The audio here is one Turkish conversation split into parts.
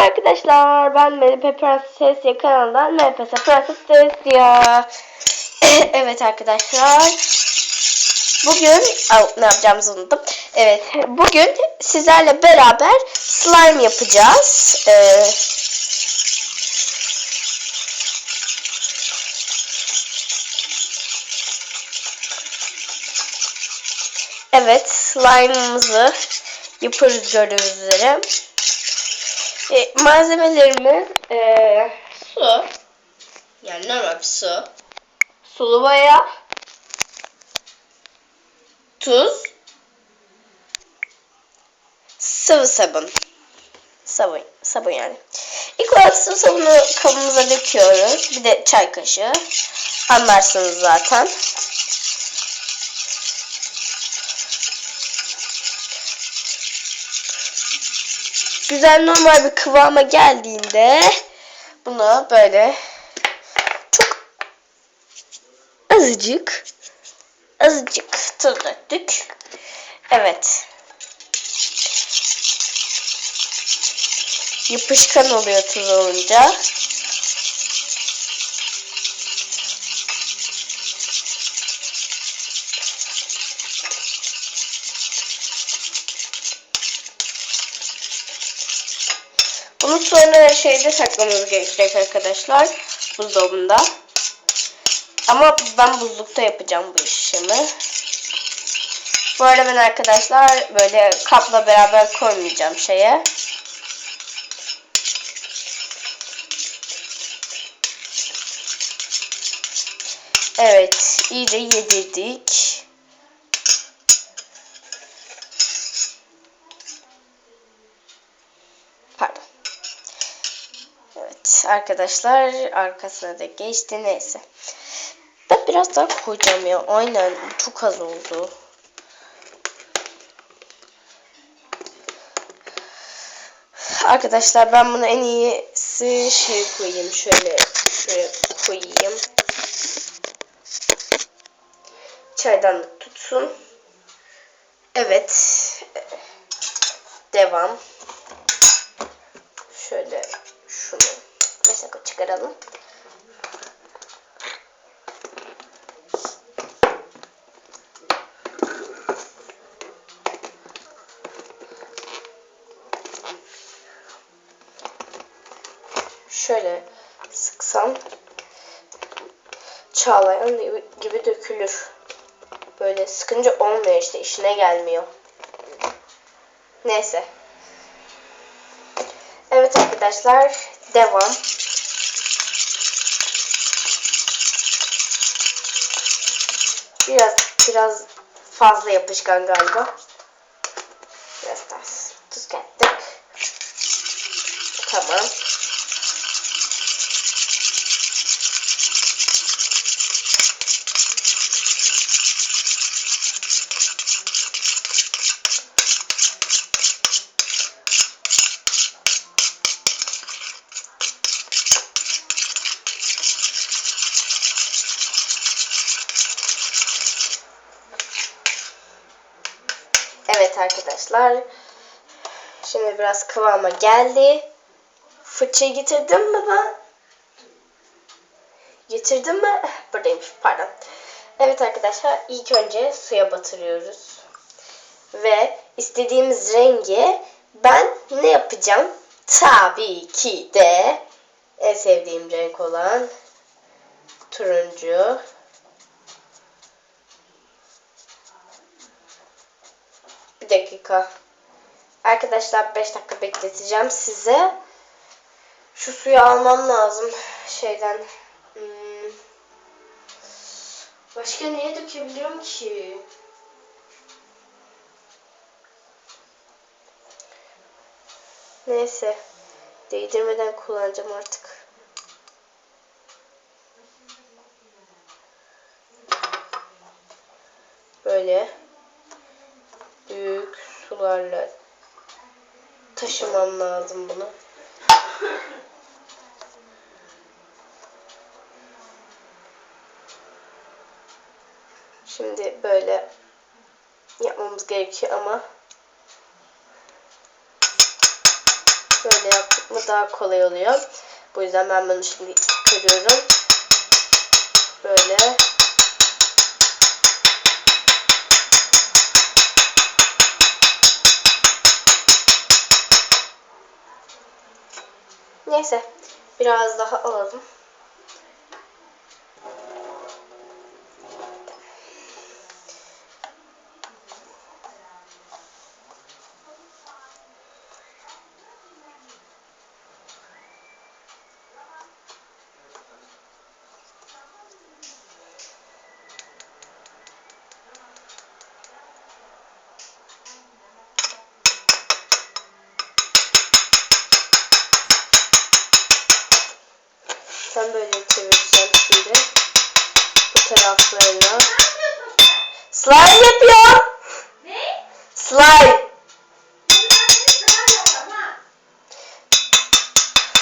arkadaşlar. Ben MLP Prenses ya kanalından MLP Prenses ya. evet arkadaşlar. Bugün Au, ne yapacağımızı unuttum. Evet bugün sizlerle beraber slime yapacağız. Ee, evet slime'ımızı yapıyoruz gördüğünüz üzere. E, malzemelerimiz e, su. Yani normal bir su. Sulu boya. Tuz. Sıvı sabun. Sabun, sabun yani. İlk olarak sıvı sabunu kabımıza döküyoruz. Bir de çay kaşığı. Anlarsınız zaten. Güzel normal bir kıvama geldiğinde bunu böyle çok azıcık azıcık tuz döktük. Evet. Yapışkan oluyor tuz olunca. Bunu sonra şeyde saklamamız gerekecek arkadaşlar. Buzdolabında. Ama ben buzlukta yapacağım bu işimi. Bu arada ben arkadaşlar böyle kapla beraber koymayacağım şeye. Evet, iyice yedirdik. Pardon. Evet arkadaşlar arkasına da geçti neyse. Ben biraz daha koyacağım ya. Aynen çok az oldu. Arkadaşlar ben bunu en iyisi şey koyayım. Şöyle şöyle koyayım. Çaydanlık tutsun. Evet. Devam. Şöyle mesela çıkaralım. Şöyle sıksam çağlayan gibi dökülür. Böyle sıkınca olmuyor işte işine gelmiyor. Neyse. Evet arkadaşlar devam. Biraz biraz fazla yapışkan galiba. Biraz daha tuz kattık. Tamam. Evet arkadaşlar. Şimdi biraz kıvama geldi. Fırçayı getirdim mi ben? Getirdim mi? Buradaymış pardon. Evet arkadaşlar ilk önce suya batırıyoruz. Ve istediğimiz rengi ben ne yapacağım? Tabii ki de en sevdiğim renk olan turuncu. Dakika. Arkadaşlar 5 dakika bekleteceğim size. Şu suyu almam lazım şeyden. Hmm. Başka neye dökebilirim ki? Neyse. Değdirmeden kullanacağım artık. Böyle sularla taşımam lazım bunu. Şimdi böyle yapmamız gerekiyor ama böyle yaptık Bu daha kolay oluyor. Bu yüzden ben bunu şimdi kırıyorum. Böyle. Neyse. Biraz daha alalım. Sen böyle çevireceğim şimdi. Bu taraflarına. Slime yapıyorum. Ne? Slime.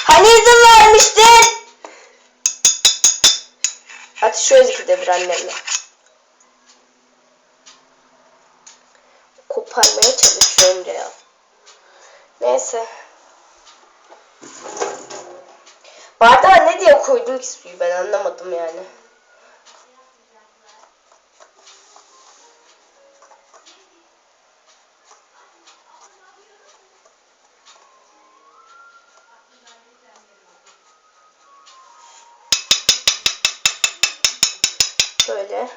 Hani izin vermiştin? Hadi şöyle ikide bir annemle. Koparmaya çalışıyorum ya. Neyse. Bardağa ne diye koydum ki suyu ben anlamadım yani. Böyle.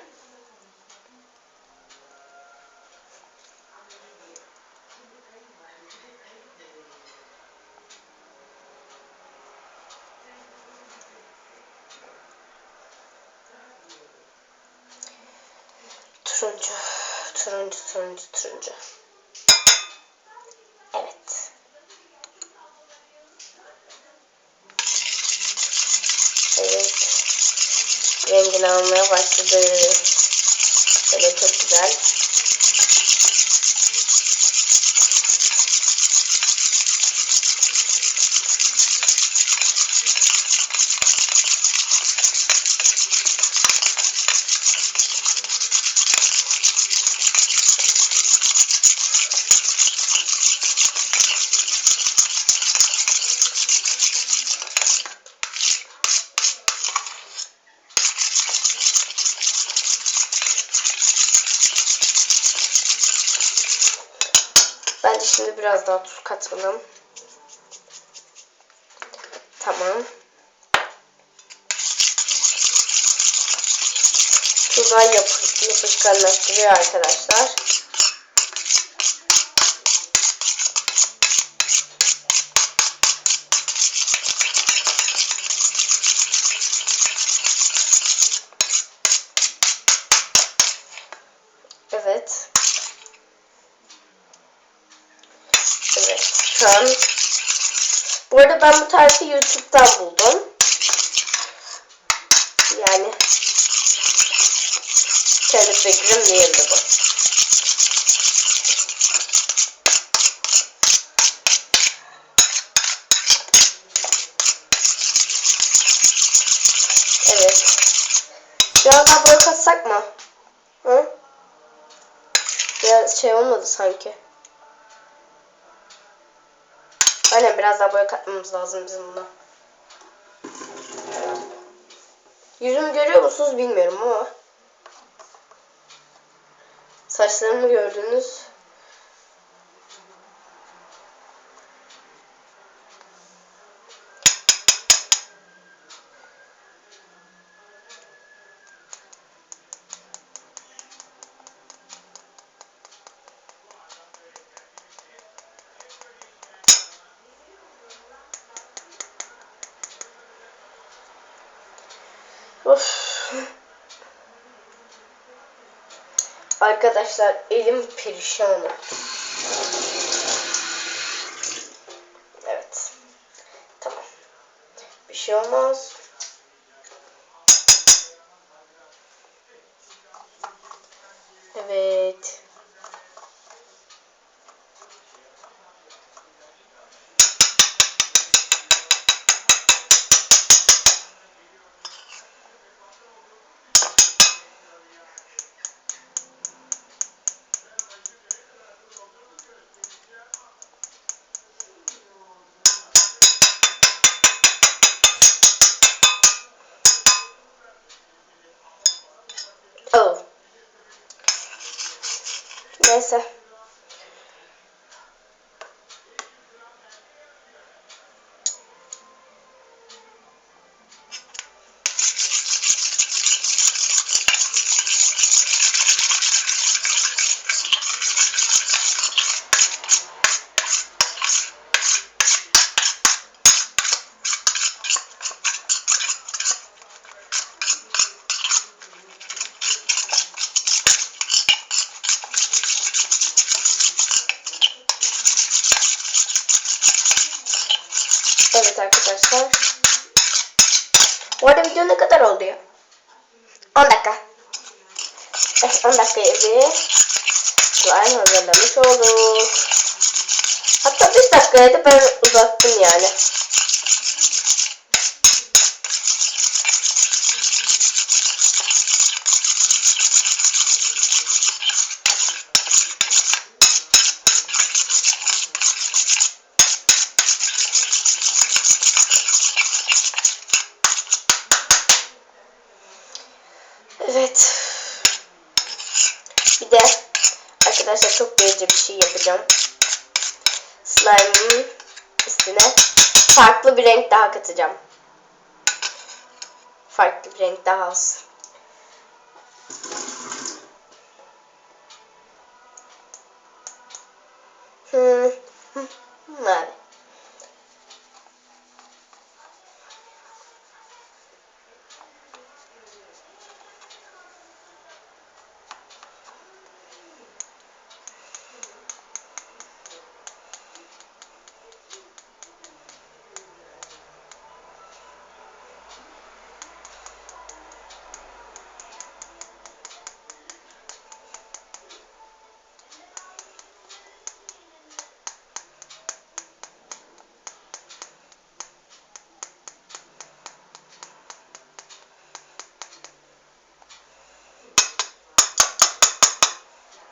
Turuncu, turuncu, turuncu, turuncu. Evet. Evet. Rengini almaya başladı. Evet çok güzel. Bence şimdi biraz daha tuz katalım. Tamam. Yap yapışkanlaştırıyor arkadaşlar. Evet. Evet. An bu arada ben bu tarifi YouTube'dan buldum. Yani kendi fikrim değildi bu. Evet. Biraz daha boy katsak mı? Hı? Biraz şey olmadı sanki. Aynen biraz daha boya katmamız lazım bizim buna. Yüzümü görüyor musunuz bilmiyorum ama. Saçlarımı gördünüz. Arkadaşlar elim perişan. Evet. Tamam. Bir şey olmaz. Evet arkadaşlar. Bu arada video ne kadar oldu ya? 10 dakika. Evet 10 dakika bir slime hazırlamış olduk. Hatta 5 dakikaydı ben uzattım yani. Evet. Bir de arkadaşlar çok böylece bir şey yapacağım. Slime'ın üstüne farklı bir renk daha katacağım. Farklı bir renk daha olsun. Hmm. hmm, Mavi.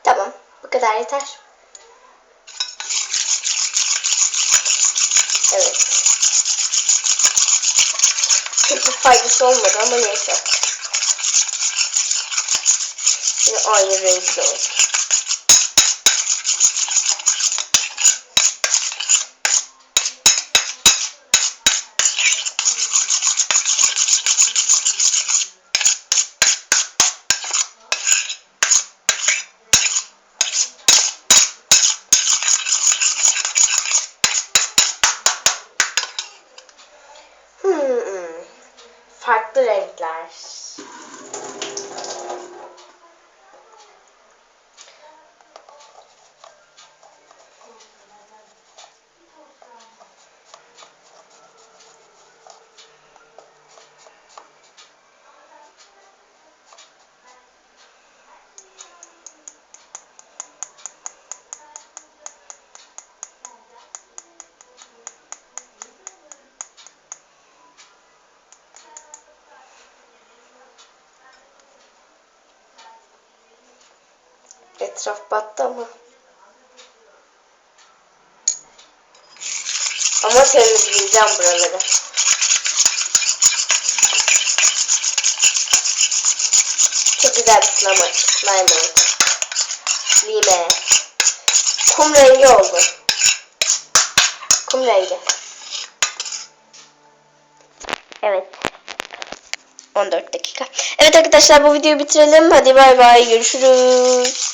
Tamam. Bu kadar yeter. Evet. Çok bir faydası olmadı ama neyse. Yine aynı renkli oldu. Hmm. Farklı Etraf battı ama. Ama temizleyeceğim buraları. Çok güzel bir slime, slime oldu. Lime. Kum rengi oldu. Kum rengi. Evet. 14 dakika. Evet arkadaşlar bu videoyu bitirelim. Hadi bay bay. Görüşürüz.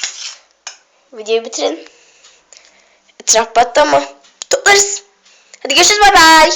Videoyu bitirin. Etraf battı ama toplarız. Hadi görüşürüz bay bay.